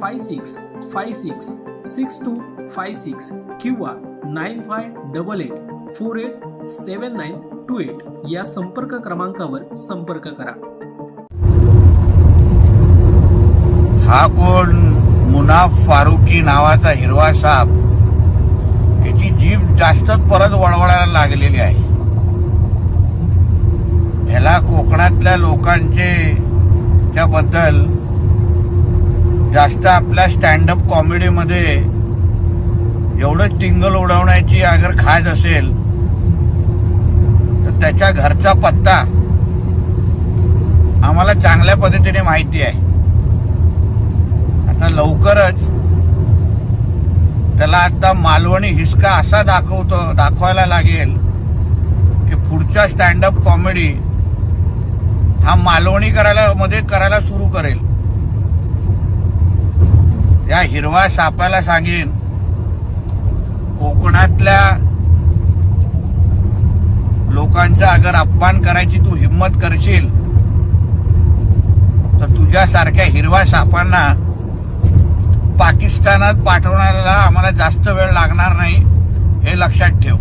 five six five six six two five six किंवा nine five double eight four eight seven nine two eight या संपर्क क्रमांकावर संपर्क करा. हा कोण? मुनाफ फारुकी नावाचा हिरवा साप. याची जीभ जास्तच परत वळवळायला लागलेली आहे. ह्याला कोकणातल्या लोकांचे त्याबद्दल जास्त आपल्या स्टँडअप कॉमेडीमध्ये एवढं टिंगल उडवण्याची अगर खाज असेल तर त्याच्या घरचा पत्ता आम्हाला चांगल्या पद्धतीने माहिती आहे. आता लवकरच त्याला आता मालवणी हिसका असा दाखवतो दाखवायला लागेल की पुढच्या स्टँडअप कॉमेडी हा मालवणी करायला मध्ये करायला सुरू करेल. या हिरवा सापाला सांगेन कोकणातल्या लोकांचा अगर अपमान करायची तू हिंमत करशील तर तुझ्यासारख्या हिरवा सापांना पाकिस्तानात पाठवण्याला आम्हाला जास्त वेळ लागणार नाही हे लक्षात ठेव.